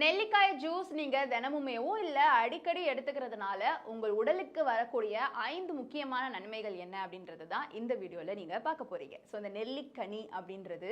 நெல்லிக்காய் ஜூஸ் நீங்க தினமுமேவோ இல்ல அடிக்கடி எடுத்துக்கிறதுனால உங்கள் உடலுக்கு வரக்கூடிய ஐந்து முக்கியமான நன்மைகள் என்ன அப்படின்றது தான் இந்த வீடியோல நீங்க பார்க்க போறீங்க. ஸோ இந்த நெல்லிக்கனி அப்படின்றது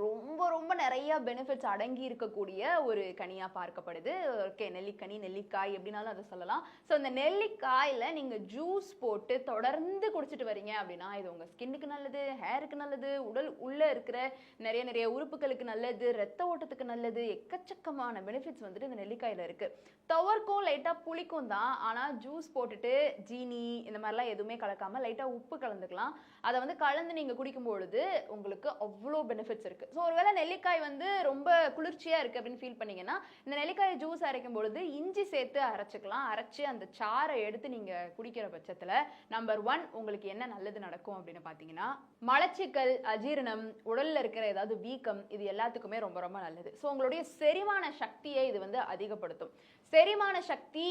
ரொம்ப ரொம்ப நிறைய பெனிஃபிட்ஸ் அடங்கி இருக்கக்கூடிய ஒரு கனியா பார்க்கப்படுது. ஓகே நெல்லிக்கனி நெல்லிக்காய் எப்படினாலும் அதை சொல்லலாம். ஸோ இந்த நெல்லிக்காயில நீங்க ஜூஸ் போட்டு தொடர்ந்து குடிச்சிட்டு வரீங்க அப்படின்னா இது உங்க ஸ்கின்னுக்கு நல்லது ஹேருக்கு நல்லது உடல் உள்ள இருக்கிற நிறைய நிறைய உறுப்புகளுக்கு நல்லது ரத்த ஓட்டத்துக்கு நல்லது எக்கச்சக்கமான பெனிஃபிட்ஸ் வந்துட்டு இந்த நெல்லிக்காயில் இருக்குது துவர்க்கும் லைட்டாக புளிக்கும் தான். ஆனால் ஜூஸ் போட்டுட்டு ஜீனி இந்த மாதிரிலாம் எதுவுமே கலக்காமல் லைட்டாக உப்பு கலந்துக்கலாம். அதை வந்து கலந்து நீங்கள் குடிக்கும் பொழுது உங்களுக்கு அவ்வளோ பெனிஃபிட்ஸ் இருக்குது ஸோ ஒருவேளை நெல்லிக்காய் வந்து ரொம்ப குளிர்ச்சியாக இருக்குது அப்படின்னு ஃபீல் பண்ணீங்கன்னா இந்த நெல்லிக்காய் ஜூஸ் அரைக்கும் பொழுது இஞ்சி சேர்த்து அரைச்சிக்கலாம். அரைச்சி அந்த சாரை எடுத்து நீங்கள் குடிக்கிற பட்சத்தில் நம்பர் ஒன் உங்களுக்கு என்ன நல்லது நடக்கும் அப்படின்னு பார்த்தீங்கன்னா மலச்சிக்கல் அஜீரணம் உடலில் இருக்கிற ஏதாவது வீக்கம் இது எல்லாத்துக்குமே ரொம்ப ரொம்ப நல்லது. ஸோ உங்களுடைய செரிமான சக்தியை இது வந்து அதிகப்படுத்தும். செரிமான சக்தி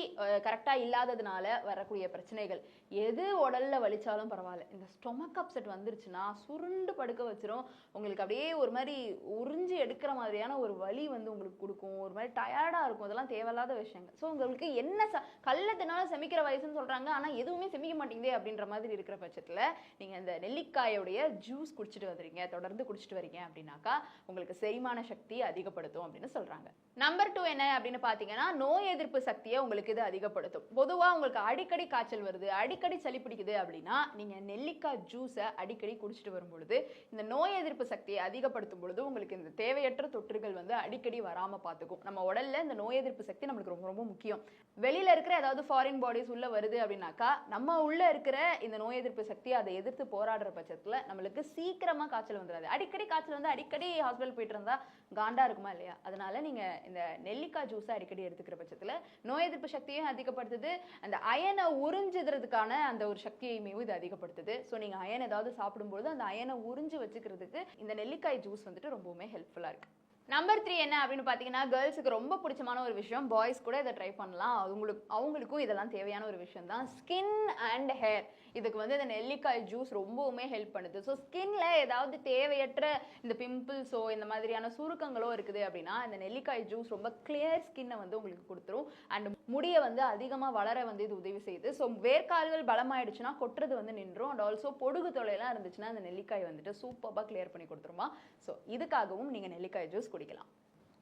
கரெக்டாக இல்லாததுனால வரக்கூடிய பிரச்சனைகள். எது உடல்ல வலிச்சாலும் பரவாயில்ல. இந்த ஸ்டொமக் அப்செட் வந்துருச்சுன்னா சுருண்டு படுக்க வச்சிரும். உங்களுக்கு அப்படியே ஒரு மாதிரி உறிஞ்சி எடுக்கிற மாதிரியான ஒரு வலி வந்து உங்களுக்கு கொடுக்கும். ஒரு மாதிரி டயர்டாக இருக்கும். அதெல்லாம் தேவையில்லாத விஷயங்கள். ஸோ உங்களுக்கு என்ன ச கள்ளத்தினால செமிக்கிற வயசுன்னு சொல்கிறாங்க ஆனால் எதுவுமே செமிக்க மாட்டேங்குதே அப்படின்ற மாதிரி இருக்கிற பட்சத்தில் நீங்கள் இந்த நெல்லிக்காயோடைய ஜூஸ் குடிச்சிட்டு வந்துறீங்க தொடர்ந்து குடிச்சிட்டு வரீங்க அப்படின்னாக்கா உங்களுக்கு செரிமான சக்தி அதிகப்படுத்தும் அப்படின்னு சொல்கிறாங்க நம்ம நம்பர் டூ என்ன அப்படின்னு பார்த்தீங்கன்னா நோய் எதிர்ப்பு சக்தியை உங்களுக்கு இது அதிகப்படுத்தும். பொதுவாக உங்களுக்கு அடிக்கடி காய்ச்சல் வருது அடிக்கடி சளி பிடிக்குது அப்படின்னா நீங்கள் நெல்லிக்காய் ஜூஸை அடிக்கடி குடிச்சிட்டு வரும்பொழுது இந்த நோய் எதிர்ப்பு சக்தியை அதிகப்படுத்தும் பொழுது உங்களுக்கு இந்த தேவையற்ற தொற்றுகள் வந்து அடிக்கடி வராமல் பார்த்துக்கும் நம்ம உடல்ல இந்த நோய் எதிர்ப்பு சக்தி நம்மளுக்கு ரொம்ப ரொம்ப முக்கியம். வெளியில் இருக்கிற ஏதாவது ஃபாரின் பாடிஸ் உள்ள வருது அப்படின்னாக்கா நம்ம உள்ள இருக்கிற இந்த நோய் எதிர்ப்பு சக்தி அதை எதிர்த்து போராடுற பட்சத்தில் நம்மளுக்கு சீக்கிரமாக காய்ச்சல் வந்துடாது அடிக்கடி காய்ச்சல் வந்து அடிக்கடி ஹாஸ்பிட்டல் போயிட்டு இருந்தால் காண்டா இருக்குமா இல்லையா? அதனால நீங்கள் இந்த நெல்லிக்காய் ஜூஸை அடிக்கடி எடுத்துக்கிற பட்சத்தில் நோய் எதிர்ப்பு சக்தியும் அதிகப்படுத்துது. அந்த அயனை உறிஞ்சுறதுக்கான அந்த ஒரு சக்தியையுமே இது அதிகப்படுத்துது. ஸோ நீங்க அயன் ஏதாவது சாப்பிடும்போது அந்த அயனை உறிஞ்சு வச்சுக்கிறதுக்கு இந்த நெல்லிக்காய் ஜூஸ் வந்துட்டு ரொம்பவுமே ஹெல்ப்ஃபுல்லா இருக்கு. நம்பர் த்ரீ என்ன அப்படின்னு பார்த்தீங்கன்னா கேர்ள்ஸுக்கு ரொம்ப பிடிச்சமான ஒரு விஷயம் பாய்ஸ் கூட இதை ட்ரை பண்ணலாம். அவங்களுக்கு அவங்களுக்கும் இதெல்லாம் தேவையான ஒரு விஷயம் தான். ஸ்கின் அண்ட் ஹேர் இதுக்கு வந்து இந்த நெல்லிக்காய் ஜூஸ் ரொம்பவுமே ஹெல்ப் பண்ணுது. ஸோ ஸ்கின்ல ஏதாவது தேவையற்ற இந்த பிம்பிள்ஸோ இந்த மாதிரியான சுருக்கங்களோ இருக்குது அப்படின்னா இந்த நெல்லிக்காய் ஜூஸ் ரொம்ப கிளியர் ஸ்கின்னை வந்து உங்களுக்கு கொடுத்துரும். அண்ட் முடியை வந்து அதிகமாக வளர வந்து இது உதவி செய்யுது. ஸோ வேர்க்கால்கள் பலமாயிடுச்சுன்னா கொட்டுறது வந்து நின்றும் அண்ட் ஆல்சோ பொடுகு தொலைலாம் இருந்துச்சுன்னா அந்த நெல்லிக்காய் வந்துட்டு சூப்பராக கிளியர் பண்ணி கொடுத்துருமா. ஸோ இதுக்காகவும் நீங்கள் நெல்லிக்காய் ஜூஸ் குடிக்கலாம்.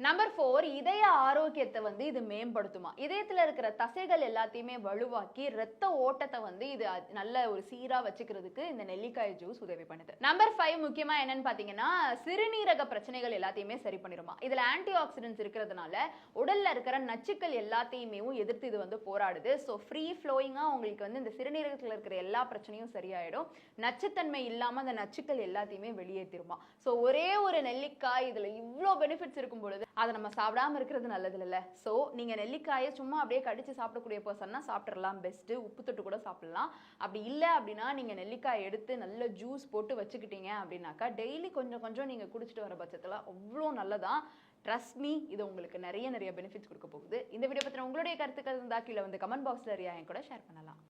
நம்பர் ஃபோர் இதய ஆரோக்கியத்தை வந்து இது மேம்படுத்துமா? இதயத்தில் இருக்கிற தசைகள் எல்லாத்தையுமே வலுவாக்கி ரத்த ஓட்டத்தை வந்து இது அ- நல்ல ஒரு சீராக வச்சுக்கிறதுக்கு இந்த நெல்லிக்காய் ஜூஸ் உதவி பண்ணுது. நம்பர் ஃபைவ் முக்கியமாக என்னன்னு பார்த்தீங்கன்னா சிறுநீரக பிரச்சனைகள் எல்லாத்தையுமே சரி பண்ணிடுமா? இதில் ஆன்டி ஆக்சிடென்ட்ஸ் இருக்கிறதுனால உடலில் இருக்கிற நச்சுக்கள் எல்லாத்தையுமே எதிர்த்து இது வந்து போராடுது. ஸோ ஃப்ரீ ஃப்ளோயிங்காக உங்களுக்கு வந்து இந்த சிறுநீரகத்தில் இருக்கிற எல்லா பிரச்சனையும் சரியாயிடும். நச்சுத்தன்மை இல்லாமல் அந்த நச்சுக்கள் எல்லாத்தையுமே வெளியேற்றிருமா ஸோ ஒரே ஒரு நெல்லிக்காய் இதில் இவ்வளோ பெனிஃபிட்ஸ் இருக்கும் பொழுது அதை நம்ம சாப்பிடாம இருக்கிறது நல்லது இல்லைல்ல ஸோ நீங்க நெல்லிக்காயை சும்மா அப்படியே கடிச்சு சாப்பிடக்கூடிய பர்சன்னா சாப்பிட்றலாம் பெஸ்ட்டு உப்பு தொட்டு கூட சாப்பிடலாம். அப்படி இல்லை அப்படின்னா நீங்க நெல்லிக்காய் எடுத்து நல்ல ஜூஸ் போட்டு வச்சுக்கிட்டீங்க அப்படின்னாக்கா டெய்லி கொஞ்சம் கொஞ்சம் நீங்க குடிச்சிட்டு வர பட்சத்தில் அவ்வளோ நல்லதான் ட்ரஸ்ட் மீ இது உங்களுக்கு நிறைய நிறைய பெனிஃபிட்ஸ் கொடுக்க போகுது. இந்த வீடியோ பற்றின உங்களுடைய கருத்துக்கள் இருந்தால் கீழே வந்து கமெண்ட் பாக்ஸில் ரியா என் கூட ஷேர் பண்ணலாம்.